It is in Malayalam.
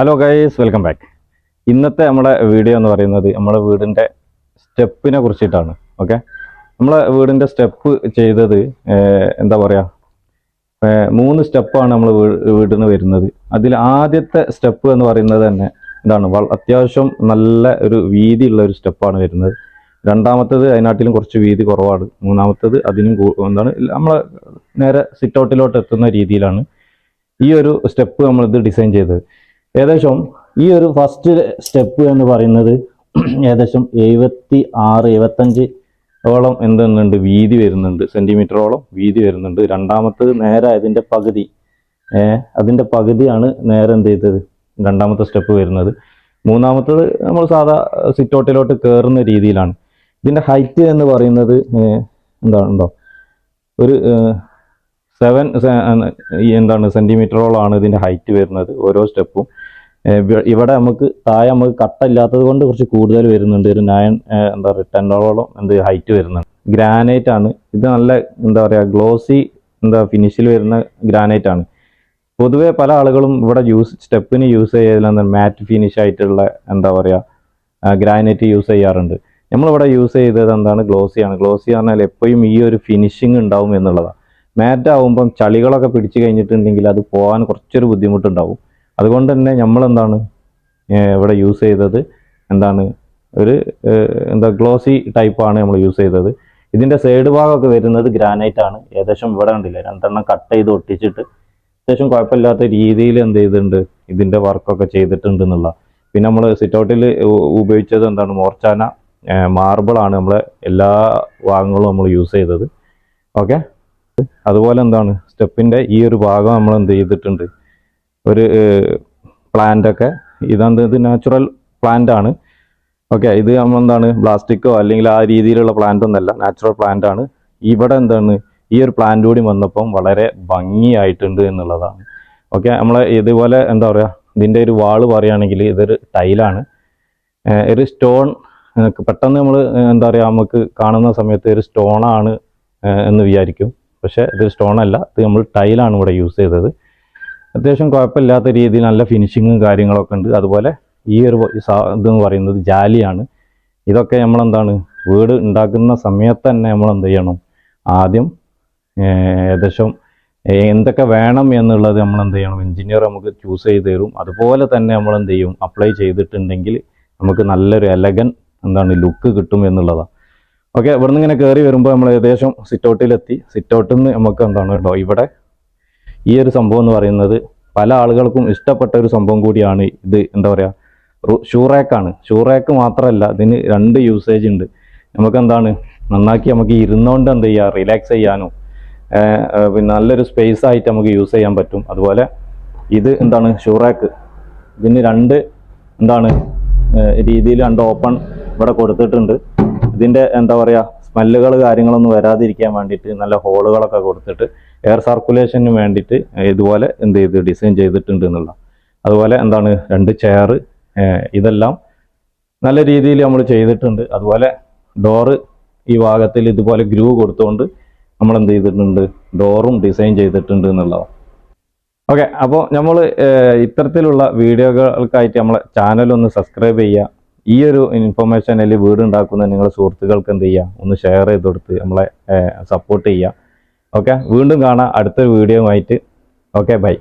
ഹലോ ഗൈസ് വെൽക്കം ബാക്ക് ഇന്നത്തെ നമ്മുടെ വീഡിയോ എന്ന് പറയുന്നത് നമ്മുടെ വീടിന്റെ സ്റ്റെപ്പിനെ കുറിച്ചിട്ടാണ്. ഓക്കെ നമ്മളെ വീടിന്റെ സ്റ്റെപ്പ് ചെയ്തത് എന്താ പറയുക മൂന്ന് സ്റ്റെപ്പാണ് നമ്മൾ വീടിന് വരുന്നത്. അതിൽ ആദ്യത്തെ സ്റ്റെപ്പ് എന്ന് പറയുന്നത് തന്നെ എന്താണ് അത്യാവശ്യം നല്ല ഒരു വീതിയുള്ള ഒരു സ്റ്റെപ്പാണ് വരുന്നത്. രണ്ടാമത്തത് അതിനാട്ടിലും കുറച്ച് വീതി കുറവാണ്. മൂന്നാമത്തത് അതിനും എന്താണ് നമ്മൾ നേരെ സിറ്റ് ഔട്ടിലോട്ട് എത്തുന്ന രീതിയിലാണ് ഈ ഒരു സ്റ്റെപ്പ് നമ്മളിത് ഡിസൈൻ ചെയ്തത്. ഏകദേശം ഈ ഒരു ഫസ്റ്റ് സ്റ്റെപ്പ് എന്ന് പറയുന്നത് ഏകദേശം എഴുപത്തി ആറ് എഴുപത്തഞ്ച് ഓളം എന്തെന്നുണ്ട് വീതി വരുന്നുണ്ട്. സെന്റിമീറ്ററോളം വീതി വരുന്നുണ്ട്. രണ്ടാമത്തത് നേരെ അതിന്റെ പകുതി. അതിന്റെ പകുതിയാണ് നേരെ എന്ത് ചെയ്തത്? രണ്ടാമത്തെ സ്റ്റെപ്പ് വരുന്നത്. മൂന്നാമത്തത് നമ്മൾ സാധാ സിറ്റോട്ടിലോട്ട് കയറുന്ന രീതിയിലാണ്. ഇതിന്റെ ഹൈറ്റ് എന്ന് പറയുന്നത് എന്താണുണ്ടോ ഒരു സെവൻ എന്താണ് സെന്റിമീറ്ററോളമാണ് ഇതിന്റെ ഹൈറ്റ് വരുന്നത് ഓരോ സ്റ്റെപ്പും. ഇവിടെ നമുക്ക് താഴെ നമുക്ക് കട്ടില്ലാത്തത് കൊണ്ട് കുറച്ച് കൂടുതൽ വരുന്നുണ്ട് ഒരു നയൻ എന്താ പറയുക ടെന്നോളം എന്ത് ഹൈറ്റ് വരുന്നുണ്ട്. ഗ്രാനൈറ്റ് ആണ്. ഇത് നല്ല എന്താ പറയുക ഗ്ലോസി എന്താ ഫിനിഷിൽ വരുന്ന ഗ്രാനൈറ്റ് ആണ്. പൊതുവെ പല ആളുകളും ഇവിടെ യൂസ് സ്റ്റെപ്പിന് യൂസ് ചെയ്യലെന്ന് മാറ്റ് ഫിനിഷ് ആയിട്ടുള്ള എന്താ പറയുക ഗ്രാനൈറ്റ് യൂസ് ചെയ്യാറുണ്ട്. നമ്മളിവിടെ യൂസ് ചെയ്തത് എന്താണ് ഗ്ലോസിയാണ് ഗ്ലോസി പറഞ്ഞാൽ എപ്പോഴും ഈ ഒരു ഫിനിഷിങ് ഉണ്ടാവും എന്നുള്ളതാണ്. മാറ്റ് ആവുമ്പം ചളികളൊക്കെ പിടിച്ചു കഴിഞ്ഞിട്ടുണ്ടെങ്കിൽ അത് പോകാൻ കുറച്ചൊരു ബുദ്ധിമുട്ടുണ്ടാവും. അതുകൊണ്ട് തന്നെ നമ്മളെന്താണ് ഇവിടെ യൂസ് ചെയ്തത് എന്താണ് ഒരു എന്താ ഗ്ലോസി ടൈപ്പാണ് നമ്മൾ യൂസ് ചെയ്തത്. ഇതിന്റെ സൈഡ് ഭാഗമൊക്കെ വരുന്നത് ഗ്രാനൈറ്റ് ആണ്. ഏകദേശം ഇവിടെ ഉണ്ടില്ല രണ്ടെണ്ണം കട്ട് ചെയ്ത് ഒട്ടിച്ചിട്ട് അത്യാവശ്യം കുഴപ്പമില്ലാത്ത രീതിയിൽ എന്ത് ചെയ്തിട്ടുണ്ട് ഇതിന്റെ വർക്കൊക്കെ ചെയ്തിട്ടുണ്ട് എന്നുള്ള. പിന്നെ നമ്മൾ സിറ്റൗട്ടിൽ ഉപയോഗിച്ചത് എന്താണ് മോർച്ചാന മാർബിളാണ് നമ്മളെ എല്ലാ ഭാഗങ്ങളും നമ്മൾ യൂസ് ചെയ്തത്. ഓക്കെ അതുപോലെ എന്താണ്? സ്റ്റെപ്പിന്റെ ഈ ഒരു ഭാഗം നമ്മൾ എന്ത് ചെയ്തിട്ടുണ്ട്? ഒരു പ്ലാന്റ് ഒക്കെ ഇതെന്ത് ഇത് നാച്ചുറൽ പ്ലാന്റ് ആണ്. ഓക്കെ ഇത് നമ്മൾ എന്താണ്? പ്ലാസ്റ്റിക്കോ അല്ലെങ്കിൽ ആ രീതിയിലുള്ള പ്ലാന്റ് ഒന്നല്ല നാച്ചുറൽ പ്ലാന്റ് ആണ്. ഇവിടെ എന്താണ്? ഈ ഒരു പ്ലാന്റ് കൂടി വന്നപ്പം വളരെ ഭംഗിയായിട്ടുണ്ട് എന്നുള്ളതാണ്. ഓക്കെ നമ്മൾ ഇതുപോലെ എന്താ പറയുക ഇതിന്റെ ഒരു വാൾ പറയുകയാണെങ്കിൽ ഇതൊരു ടൈലാണ്. ഒരു സ്റ്റോൺ പെട്ടെന്ന് നമ്മൾ എന്താ പറയുക നമുക്ക് കാണുന്ന സമയത്ത് ഒരു സ്റ്റോണാണ് എന്ന് വിചാരിക്കും. പക്ഷേ ഇത് സ്റ്റോൺ അല്ല ഇത് നമ്മൾ ടൈലാണ് ഇവിടെ യൂസ് ചെയ്തത്. അത്യാവശ്യം കുഴപ്പമില്ലാത്ത രീതിയിൽ നല്ല ഫിനിഷിങ്ങും കാര്യങ്ങളൊക്കെ ഉണ്ട്. അതുപോലെ ഈ ഒരു ഇതെന്ന് പറയുന്നത് ജാലിയാണ്. ഇതൊക്കെ നമ്മളെന്താണ് വീട് ഉണ്ടാക്കുന്ന സമയത്ത് തന്നെ നമ്മൾ എന്ത് ചെയ്യണം? ആദ്യം ഏകദേശം എന്തൊക്കെ വേണം എന്നുള്ളത് നമ്മൾ എന്ത് ചെയ്യണം? എഞ്ചിനീയർ നമുക്ക് ചൂസ് ചെയ്ത് തരും. അതുപോലെ തന്നെ നമ്മൾ എന്ത് ചെയ്യും? അപ്ലൈ ചെയ്തിട്ടുണ്ടെങ്കിൽ നമുക്ക് നല്ലൊരു എലഗൻ എന്താണ് ലുക്ക് കിട്ടും എന്നുള്ളതാണ് ഓക്കെ ഇവിടുന്ന് ഇങ്ങനെ കയറി വരുമ്പോൾ നമ്മൾ ഏകദേശം സിറ്റൗട്ടിലെത്തി സിറ്റൗട്ടിൽ നിന്ന് നമുക്ക് എന്താണ് കേട്ടോ ഇവിടെ ഈ ഒരു സംഭവം എന്ന് പറയുന്നത് പല ആളുകൾക്കും ഇഷ്ടപ്പെട്ട ഒരു സംഭവം കൂടിയാണ് ഇത്. എന്താ പറയുക ഷൂറേക്കാണ് ഷൂറേക്ക് മാത്രമല്ല ഇതിന് രണ്ട് യൂസേജ് ഉണ്ട്. നമുക്ക് എന്താണ് നന്നാക്കി നമുക്ക് ഇരുന്നുകൊണ്ട് എന്ത് ചെയ്യുക റിലാക്സ് ചെയ്യാനോ പിന്നെ നല്ലൊരു സ്പേസ് ആയിട്ട് നമുക്ക് യൂസ് ചെയ്യാൻ പറ്റും. അതുപോലെ ഇത് എന്താണ് ഷൂറാക്ക് ഇതിന് രണ്ട് എന്താണ് രീതിയിൽ രണ്ട് ഓപ്പൺ ഇവിടെ കൊടുത്തിട്ടുണ്ട്. ഇതിന്റെ എന്താ പറയുക സ്മെല്ലുകൾ കാര്യങ്ങളൊന്നും വരാതിരിക്കാൻ വേണ്ടിയിട്ട് നല്ല ഹോളുകളൊക്കെ കൊടുത്തിട്ട് എയർ സർക്കുലേഷന് വേണ്ടിയിട്ട് ഇതുപോലെ എന്ത് ചെയ്ത് ഡിസൈൻ ചെയ്തിട്ടുണ്ട് എന്നുള്ള അതുപോലെ എന്താണ് രണ്ട് ചെയർ ഇതെല്ലാം നല്ല രീതിയിൽ നമ്മൾ ചെയ്തിട്ടുണ്ട്. അതുപോലെ ഡോറ് ഈ ഭാഗത്തിൽ ഇതുപോലെ ഗ്രൂ കൊടുത്തുകൊണ്ട് നമ്മൾ എന്ത് ചെയ്തിട്ടുണ്ട് ഡോറും ഡിസൈൻ ചെയ്തിട്ടുണ്ട് എന്നുള്ളതാണ്. ഓക്കെ അപ്പോൾ നമ്മൾ ഇത്തരത്തിലുള്ള വീഡിയോകൾക്കായിട്ട് നമ്മളെ ചാനൽ ഒന്ന് സബ്സ്ക്രൈബ് ചെയ്യുക. ഈ ഒരു വീട് ഉണ്ടാക്കുന്ന നിങ്ങളുടെ സുഹൃത്തുക്കൾക്ക് എന്ത് ചെയ്യുക ഒന്ന് ഷെയർ ചെയ്ത് കൊടുത്ത് നമ്മളെ സപ്പോർട്ട് ചെയ്യുക ഓക്കെ വീണ്ടും കാണാം അടുത്തൊരു വീഡിയോ ആയിട്ട്. Okay bye